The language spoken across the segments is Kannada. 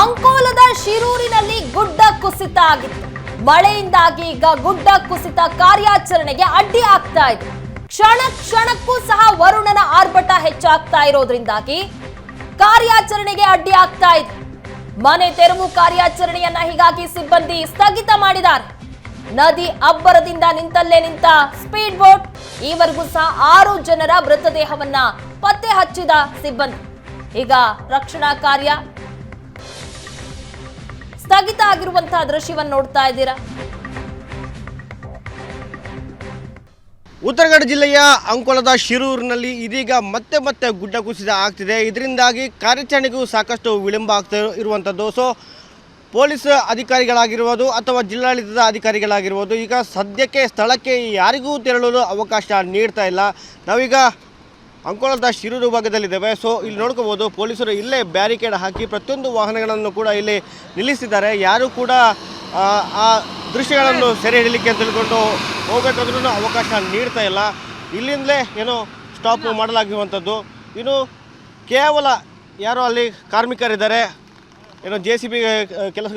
ಅಂಕೋಲದ ಶಿರೂರಿನಲ್ಲಿ ಗುಡ್ಡ ಕುಸಿತ ಆಗಿತ್ತು. ಮಳೆಯಿಂದಾಗಿ ಈಗ ಗುಡ್ಡ ಕುಸಿತ ಕಾರ್ಯಾಚರಣೆಗೆ ಅಡ್ಡಿ ಆಗ್ತಾ ಇದೆ. ಕ್ಷಣ ಕ್ಷಣಕ್ಕೂ ಸಹ ವರುಣನ ಆರ್ಭಟ ಹೆಚ್ಚಾಗ್ತಾ ಇರೋದ್ರಿಂದಾಗಿ ಕಾರ್ಯಾಚರಣೆಗೆ ಅಡ್ಡಿ ಆಗ್ತಾ ಇದೆ. ಮನೆ ತೆರವು ಕಾರ್ಯಾಚರಣೆಯನ್ನ ಹೀಗಾಗಿ ಸಿಬ್ಬಂದಿ ಸ್ಥಗಿತ ಮಾಡಿದ್ದಾರೆ. ನದಿ ಅಬ್ಬರದಿಂದ ನಿಂತಲ್ಲೇ ನಿಂತ ಸ್ಪೀಡ್ ಬೋಟ್, ಈವರೆಗೂ ಸಹ ಆರು ಜನರ ಮೃತದೇಹವನ್ನ ಪತ್ತೆ ಹಚ್ಚಿದ ಸಿಬ್ಬಂದಿ. ಈಗ ರಕ್ಷಣಾ ಕಾರ್ಯ ಸ್ಥಗಿತ ಆಗಿರುವಂತಹ ದೃಶ್ಯವನ್ನು ನೋಡ್ತಾ ಇದ್ದೀರಾ? ಉತ್ತರ ಕನ್ನಡ ಜಿಲ್ಲೆಯ ಅಂಕೋಲದ ಶಿರೂರಿನಲ್ಲಿ ಇದೀಗ ಮತ್ತೆ ಮತ್ತೆ ಗುಡ್ಡ ಕುಸಿತ ಆಗ್ತಿದೆ. ಇದರಿಂದಾಗಿ ಕಾರ್ಯಾಚರಣೆಗೂ ಸಾಕಷ್ಟು ವಿಳಂಬ ಆಗ್ತಾ ಇರುವಂಥದ್ದು ಸೊ ಪೊಲೀಸ್ ಅಧಿಕಾರಿಗಳಾಗಿರ್ಬೋದು ಅಥವಾ ಜಿಲ್ಲಾಡಳಿತದ ಅಧಿಕಾರಿಗಳಾಗಿರ್ಬೋದು ಈಗ ಸದ್ಯಕ್ಕೆ ಸ್ಥಳಕ್ಕೆ ಯಾರಿಗೂ ತೆರಳಲು ಅವಕಾಶ ನೀಡ್ತಾ ಇಲ್ಲ. ನಾವೀಗ ಅಂಕೋಲದ ಶಿರೂರು ಭಾಗದಲ್ಲಿದ್ದೇವೆ ಸೊ ಇಲ್ಲಿ ನೋಡ್ಕೋಬೋದು ಪೊಲೀಸರು ಇಲ್ಲೇ ಬ್ಯಾರಿಕೇಡ್ ಹಾಕಿ ಪ್ರತಿಯೊಂದು ವಾಹನಗಳನ್ನು ಕೂಡ ಇಲ್ಲಿ ನಿಲ್ಲಿಸಿದ್ದಾರೆ. ಯಾರು ಕೂಡ ಆ, ದೃಶ್ಯಗಳನ್ನು ಸೆರೆ ಹಿಡಲಿಕ್ಕೆ ಅಂತ ತಿಳ್ಕೊಂಡು ಹೋಗಬೇಕಾದ್ರೂ ಅವಕಾಶ ನೀಡ್ತಾ ಇಲ್ಲ. ಇಲ್ಲಿಂದಲೇ ಏನೋ ಸ್ಟಾಪ್ ಮಾಡಲಾಗಿರುವಂಥದ್ದು. ಇನ್ನು ಕೇವಲ ಯಾರೋ ಅಲ್ಲಿ ಕಾರ್ಮಿಕರಿದ್ದಾರೆ. ಏನೋ ಜೆ ಸಿ ಬಿ ಕೆಲಸ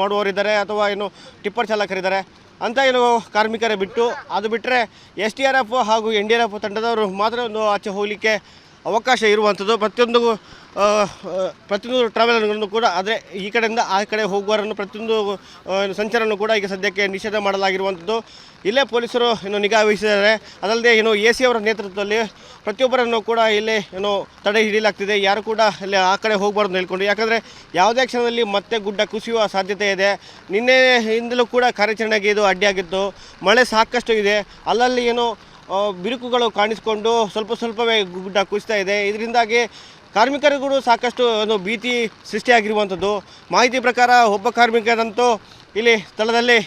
ಮಾಡುವವರಿದ್ದಾರೆ ಅಥವಾ ಏನು ಟಿಪ್ಪರ್ ಚಾಲಕರಿದ್ದಾರೆ ಅಂತ ಏನು ಕಾರ್ಮಿಕರೇ ಬಿಟ್ಟು, ಅದು ಬಿಟ್ಟರೆ ಎಸ್ ಟಿ ಆರ್ ಎಫ್ ಹಾಗೂ ಎನ್ ಡಿ ಆರ್ ಎಫ್ ತಂಡದವರು ಮಾತ್ರ ಒಂದು ಆಚೆ ಹೋಗಲಿಕ್ಕೆ ಅವಕಾಶ ಇರುವಂಥದ್ದು. ಪ್ರತಿಯೊಂದು ಪ್ರತಿಯೊಂದು ಟ್ರಾವೆಲರ್ಗಳನ್ನು ಕೂಡ ಆದರೆ ಈ ಕಡೆಯಿಂದ ಆ ಕಡೆ ಹೋಗುವರನ್ನು ಪ್ರತಿಯೊಂದು ಸಂಚಾರವನ್ನು ಕೂಡ ಈಗ ಸದ್ಯಕ್ಕೆ ನಿಷೇಧ ಮಾಡಲಾಗಿರುವಂಥದ್ದು. ಇಲ್ಲೇ ಪೊಲೀಸರು ಏನು ನಿಗಾ ವಹಿಸಿದ್ದಾರೆ. ಅದಲ್ಲದೆ ಏನು ಎ ಸಿ ಅವರ ನೇತೃತ್ವದಲ್ಲಿ ಪ್ರತಿಯೊಬ್ಬರನ್ನು ಕೂಡ ಇಲ್ಲಿ ಏನು ತಡೆ ಹಿಡಿಯಲಾಗ್ತಿದೆ. ಯಾರು ಕೂಡ ಇಲ್ಲಿ ಆ ಕಡೆ ಹೋಗಬಾರ್ದು ಹೇಳ್ಕೊಂಡು. ಯಾಕಂದರೆ ಯಾವುದೇ ಕ್ಷಣದಲ್ಲಿ ಮತ್ತೆ ಗುಡ್ಡ ಕುಸಿಯುವ ಸಾಧ್ಯತೆ ಇದೆ. ನಿನ್ನೆ ಹಿಂದಲೂ ಕೂಡ ಕಾರ್ಯಾಚರಣೆಗೆ ಇದು ಅಡ್ಡಿಯಾಗಿತ್ತು. ಮಳೆ ಸಾಕಷ್ಟು ಇದೆ. ಅಲ್ಲಲ್ಲಿ ಏನು ಬಿರುಕುಗಳು ಕಾಣಿಸಿಕೊಂಡು ಸ್ವಲ್ಪ ಸ್ವಲ್ಪವೇ ಗುಡ್ಡ ಕುಸಿತಾ ಇದೆ. ಇದರಿಂದಾಗಿ ಕಾರ್ಮಿಕರಿಗೂ ಸಾಕಷ್ಟು ಒಂದು ಭೀತಿ ಸೃಷ್ಟಿಯಾಗಿರುವಂಥದ್ದು. ಮಾಹಿತಿ ಪ್ರಕಾರ ಒಬ್ಬ ಕಾರ್ಮಿಕರಂತೂ ಇಲ್ಲಿ ಸ್ಥಳದಲ್ಲಿ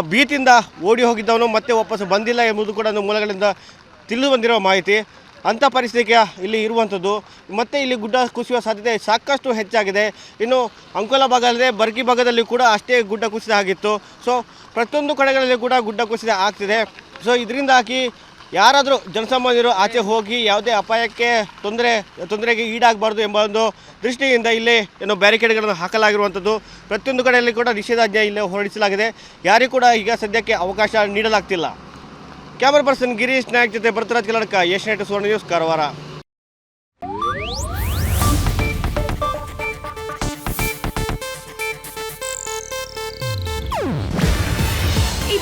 ಭೀತಿಯಿಂದ ಓಡಿ ಹೋಗಿದ್ದವನು ಮತ್ತೆ ವಾಪಸ್ಸು ಬಂದಿಲ್ಲ ಎಂಬುದು ಕೂಡ ಮೂಲಗಳಿಂದ ತಿಳಿದು ಬಂದಿರುವ ಮಾಹಿತಿ. ಅಂಥ ಪರಿಸ್ಥಿತಿ ಇಲ್ಲಿ ಇರುವಂಥದ್ದು. ಮತ್ತೆ ಇಲ್ಲಿ ಗುಡ್ಡ ಕುಸಿಯುವ ಸಾಧ್ಯತೆ ಸಾಕಷ್ಟು ಹೆಚ್ಚಾಗಿದೆ. ಇನ್ನು ಅಂಕೋಲ ಭಾಗ ಅಲ್ಲದೆ ಬರ್ಗಿ ಭಾಗದಲ್ಲಿ ಕೂಡ ಅಷ್ಟೇ ಗುಡ್ಡ ಕುಸಿತ ಆಗಿತ್ತು ಸೊ, ಪ್ರತಿಯೊಂದು ಕಡೆಗಳಲ್ಲಿ ಕೂಡ ಗುಡ್ಡ ಕುಸಿತ ಆಗ್ತಿದೆ. ಸೊ, ಇದರಿಂದಾಗಿ ಯಾರಾದರೂ ಜನಸಾಮಾನ್ಯರು ಆಚೆ ಹೋಗಿ ಯಾವುದೇ ಅಪಾಯಕ್ಕೆ ತೊಂದರೆ, ತೊಂದರೆಗೆ ಈಡಾಗಬಾರ್ದು ಎಂಬ ಒಂದು ದೃಷ್ಟಿಯಿಂದ ಇಲ್ಲಿ ಏನು ಬ್ಯಾರಿಕೇಡ್ಗಳನ್ನು ಹಾಕಲಾಗಿರುವಂಥದ್ದು. ಪ್ರತಿಯೊಂದು ಕಡೆಯಲ್ಲಿ ಕೂಡ ನಿಷೇಧಾಜ್ಞೆ ಇಲ್ಲಿ ಹೊರಡಿಸಲಾಗಿದೆ. ಯಾರಿಗೂ ಕೂಡ ಈಗ ಸದ್ಯಕ್ಕೆ ಅವಕಾಶ ನೀಡಲಾಗ್ತಿಲ್ಲ. ಕ್ಯಾಮರಾ ಪರ್ಸನ್ ಗಿರೀಶ್ ನಾಯಕ್ ಜೊತೆ ಭರತರಾಜ್ ಕಲಡ್ಕ ಏಷ್ಯಾನೆಟ್ ಸುವರ್ಣ ನ್ಯೂಸ್, ಕಾರವಾರ.